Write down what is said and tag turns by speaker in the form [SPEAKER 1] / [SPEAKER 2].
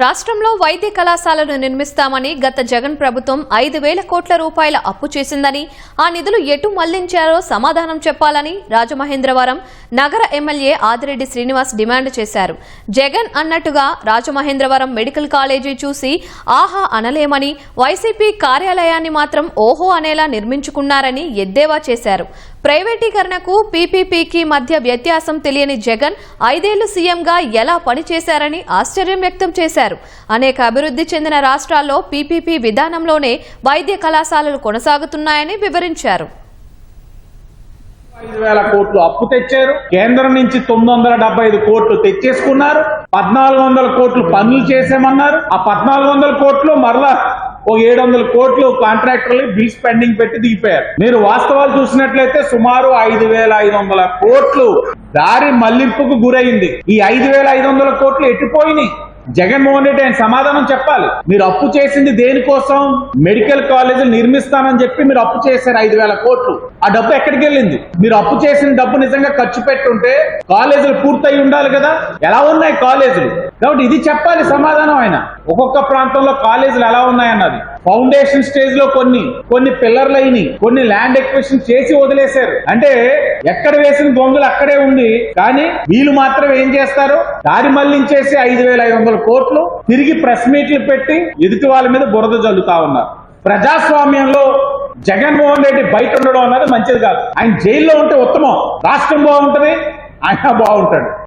[SPEAKER 1] రాష్ట్రంలో వైద్య కళాశాలను నిర్మిస్తామని గత జగన్ ప్రభుత్వం ఐదు వేల కోట్ల రూపాయల అప్పు చేసిందని ఆ నిధులు ఎటు మళ్ళించారో సమాధానం చెప్పాలని రాజమహేంద్రవరం నగర ఎమ్మెల్యే ఆదిరెడ్డి శ్రీనివాస్ డిమాండ్ చేశారు. జగన్ అన్నట్టుగా రాజమహేంద్రవరం మెడికల్ కాలేజీ చూసి ఆహా అనలేమని వైసీపీ కార్యాలయాన్ని మాత్రం ఓహో అనేలా నిర్మించుకున్నారని ఎద్దేవా చేశారు. ప్రైవేటీకరణకు పీపీపీకి మధ్య వ్యత్యాసం తెలియని జగన్ ఐదేళ్ళు సీఎంగా ఎలా పనిచేశారని ఆశ్చర్యం వ్యక్తం చేశారు. అనేక అభివృద్ధి చెందిన రాష్ట్రాల్లో పీపీపీ విధానంలోనే వైద్య కళాశాలలు కొనసాగుతున్నాయని వివరించారు.
[SPEAKER 2] ఐదు వేల కోట్లు అప్పు తెచ్చారు. కేంద్రం నుంచి తొమ్మిది వందల డెబ్బై ఐదు కోట్లు తెచ్చేసుకున్నారు. పద్నాలుగు వందల కోట్లు పనులు చేసామన్నారు. ఆ పద్నాలుగు వందల కోట్లు మరలా ఒక ఏడు వందల కోట్లు కాంట్రాక్టర్లు బిల్స్ పెండింగ్ పెట్టి దిగిపోయారు. మీరు వాస్తవాలు చూసినట్లయితే సుమారు ఐదు వేల ఐదు వందల కోట్లు దారి మళ్ళింపుకు గురైంది. ఈ ఐదు వేల ఐదు వందల కోట్లు ఎట్టిపోయినాయి? జగన్మోహన్ రెడ్డి ఆయన సమాధానం చెప్పాలి. మీరు అప్పు చేసింది దేనికోసం? మెడికల్ కాలేజీలు నిర్మిస్తానని చెప్పి మీరు అప్పు చేశారు ఐదు వేల కోట్లు. ఆ డబ్బు ఎక్కడికి వెళ్ళింది? మీరు అప్పు చేసిన డబ్బు నిజంగా ఖర్చు పెట్టుంటే కాలేజీలు పూర్తయి ఉండాలి కదా? ఎలా ఉన్నాయి కాలేజీలు? కాబట్టి ఇది చెప్పాలి సమాధానం ఆయన. ఒక్కొక్క ప్రాంతంలో కాలేజీలు ఎలా ఉన్నాయన్నది. ఫౌండేషన్ స్టేజ్లో కొన్ని కొన్ని పిల్లర్లు అయినాయి. కొన్ని ల్యాండ్ ఎక్విషన్ చేసి వదిలేశారు. అంటే ఎక్కడ వేసిన దొంగలు అక్కడే ఉంది కానీ వీళ్ళు మాత్రం ఏం చేస్తారు? దారి మళ్ళించేసి ఐదు వేల ఐదు వందల కోట్లు తిరిగి ప్రెస్ మీట్లు పెట్టి ఎదుటి వాళ్ళ మీద బురద జల్లుతా ఉన్నారు. ప్రజాస్వామ్యంలో జగన్మోహన్ రెడ్డి బయట ఉండడం అన్నది మంచిది కాదు. ఆయన జైల్లో ఉంటే ఉత్తమం. రాష్ట్రం బాగుంటది ఆయన బాగుంటాడు.